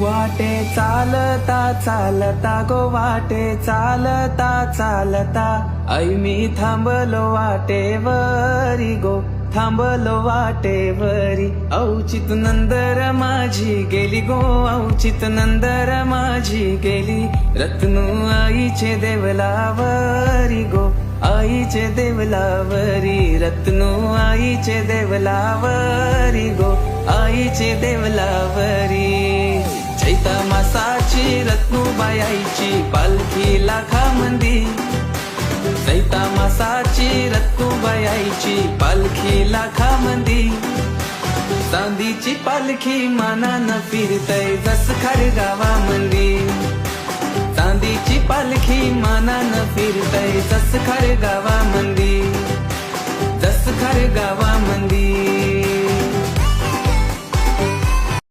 वाटे चालता चालता गो वाटे चालता चालता. ऐ मी थांबलो वाटेवरी गो थांबलो वाटेवरी. औचित नंदर माझी गेली गो औचित नंदर माझी गेली. रत्नू आईचे देवलावरी गो आईचे देवलावरी. रत्नू आईचे देवलावरी गो आईचे देवलावरी. चैता मासाची बायाईची पालखी लाखामंदी. चैता मासाची रत्नूबाई आईची पालखी लाखामंदी. चांदीची पालखी मानानं फिरतय जस गावा गावामंदी. चांदीची पालखी मानानं फिरतय जस गावा